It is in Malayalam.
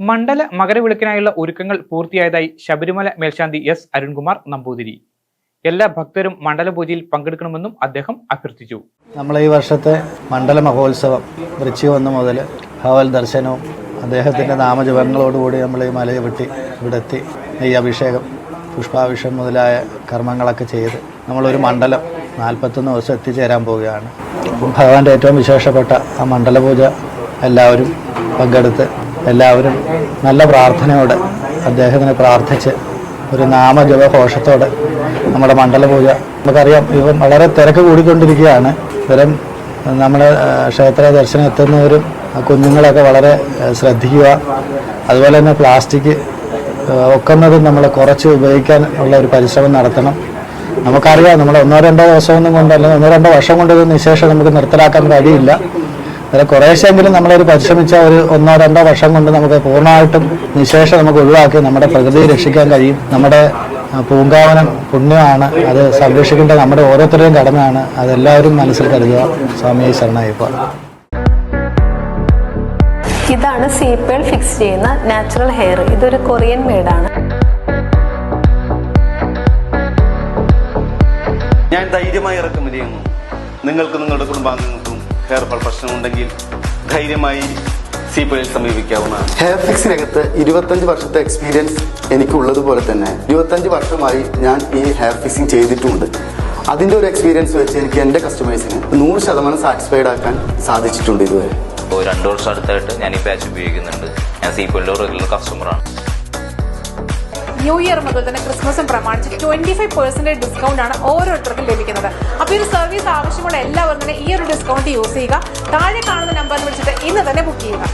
മണ്ഡല മകരവിളക്കിനായുള്ള ഒരുക്കങ്ങൾ പൂർത്തിയായതായി ശബരിമല മേൽശാന്തി എസ് അരുൺകുമാർ നമ്പൂതിരി. എല്ലാ ഭക്തരും മണ്ഡല പൂജയിൽ പങ്കെടുക്കണമെന്നും അദ്ദേഹം അഭ്യർത്ഥിച്ചു. നമ്മൾ ഈ വർഷത്തെ മണ്ഡല മഹോത്സവം വൃശ്ചികം ഒന്ന് മുതൽ ഭവൽ ദർശനവും അദ്ദേഹത്തിന്റെ നാമജപങ്ങളോടുകൂടി നമ്മൾ ഈ മലയെ വെട്ടി ഇവിടെ എത്തി ഈ അഭിഷേകം പുഷ്പാഭിഷേകം മുതലായ കർമ്മങ്ങളൊക്കെ ചെയ്ത് നമ്മളൊരു മണ്ഡലം നാൽപ്പത്തൊന്ന് ദിവസം എത്തിച്ചേരാൻ പോവുകയാണ്. ഭഗവാന്റെ ഏറ്റവും വിശേഷപ്പെട്ട ആ മണ്ഡല പൂജ എല്ലാവരും പങ്കെടുത്ത് എല്ലാവരും നല്ല പ്രാർത്ഥനയോടെ അദ്ദേഹത്തിനെ പ്രാർത്ഥിച്ച് ഒരു നാമജപഘോഷത്തോടെ നമ്മുടെ മണ്ഡല പൂജ. നമുക്കറിയാം ഇപ്പം വളരെ തിരക്ക് കൂടിക്കൊണ്ടിരിക്കുകയാണ്. ഇത്തരം നമ്മുടെ ക്ഷേത്ര ദർശനം എത്തുന്നവരും കുഞ്ഞുങ്ങളൊക്കെ വളരെ ശ്രദ്ധിക്കുക. അതുപോലെ തന്നെ പ്ലാസ്റ്റിക് ഒക്കുന്നതും നമ്മൾ കുറച്ച് ഉപയോഗിക്കാൻ ഉള്ള ഒരു പരിശ്രമം നടത്തണം. നമുക്കറിയാം നമ്മൾ ഒന്നോ രണ്ടോ ദിവസമൊന്നും കൊണ്ട് അല്ലെങ്കിൽ ഒന്നോ രണ്ടോ വർഷം കൊണ്ട് ഇത് നിശേഷം നമുക്ക് നിർത്തലാക്കാൻ കഴിയില്ല. അതിൽ കുറേശ്ശെങ്കിലും നമ്മളൊരു പരിശ്രമിച്ച ഒരു ഒന്നോ രണ്ടോ വർഷം കൊണ്ട് നമുക്ക് പൂർണമായിട്ടും നിശേഷം നമുക്ക് ഒഴിവാക്കി നമ്മുടെ പ്രകൃതിയെ രക്ഷിക്കാൻ കഴിയും. നമ്മുടെ പൂങ്കാവനം പുണ്യമാണ്. അത് സംരക്ഷിക്കേണ്ട നമ്മുടെ ഓരോരുത്തരുടെയും കടമയാണ്. അതെല്ലാവരും മനസ്സിൽ കരുതുക. സ്വാമിയെ ശരണായിപ്പ. ഇതാണ് സീപ്പേൾ ഫിക്സ് ചെയ്യുന്ന നാച്ചുറൽ ഹെയർ. ഇതൊരു കൊറിയൻ മെയ്ഡാണ് ഞാൻ ധൈര്യമായി ഇറക്കുമതി ചെയ്യുന്നു. നിങ്ങൾക്ക് നിങ്ങളുടെ കുടുംബാംഗങ്ങൾക്കും ഹെയർ ഫാൾ പ്രശ്നമുണ്ടെങ്കിൽ ധൈര്യമായി സീപ്പയിൽ സമീപിക്കാവുന്നതാണ്. ഹെയർ ഫിക്സിനകത്ത് ഇരുപത്തഞ്ച് വർഷത്തെ എക്സ്പീരിയൻസ് എനിക്കുള്ളതുപോലെ തന്നെ. ഇരുപത്തഞ്ച് വർഷമായി ഞാൻ ഈ ഹെയർ ഫിക്സിങ് ചെയ്തിട്ടുമുണ്ട് അതിന്റെ ഒരു എക്സ്പീരിയൻസ് വെച്ച് എനിക്ക് എന്റെ കസ്റ്റമേഴ്സിന് നൂറ് ശതമാനം സാറ്റിസ്ഫൈഡ് ആക്കാൻ സാധിച്ചിട്ടുണ്ട് ഇതുവരെ. ഇപ്പോൾ രണ്ട് വർഷം അടുത്തായിട്ട് ഞാൻ ഈ പാച്ച് ഉപയോഗിക്കുന്നുണ്ട് ഞാൻ സീപ്പലിന്റെ റെഗുലർ കസ്റ്റമറാണ് ന്യൂ ഇയർ മുതൽ തന്നെ ക്രിസ്മസും പ്രമാണിച്ച് ട്വന്റി ഫൈവ് പെർസെന്റേജ് ഡിസ്കൗണ്ട് ആണ് ഓരോരുത്തർക്കും ലഭിക്കുന്നത്. അപ്പോൾ ഈ ഒരു സർവീസ് ആവശ്യമുള്ള എല്ലാവരും തന്നെ ഈ ഒരു ഡിസ്കൗണ്ട് യൂസ് ചെയ്യുക. താഴെ കാണുന്ന നമ്പറിൽ വിളിച്ചിട്ട് ഇന്ന് തന്നെ ബുക്ക് ചെയ്യുക.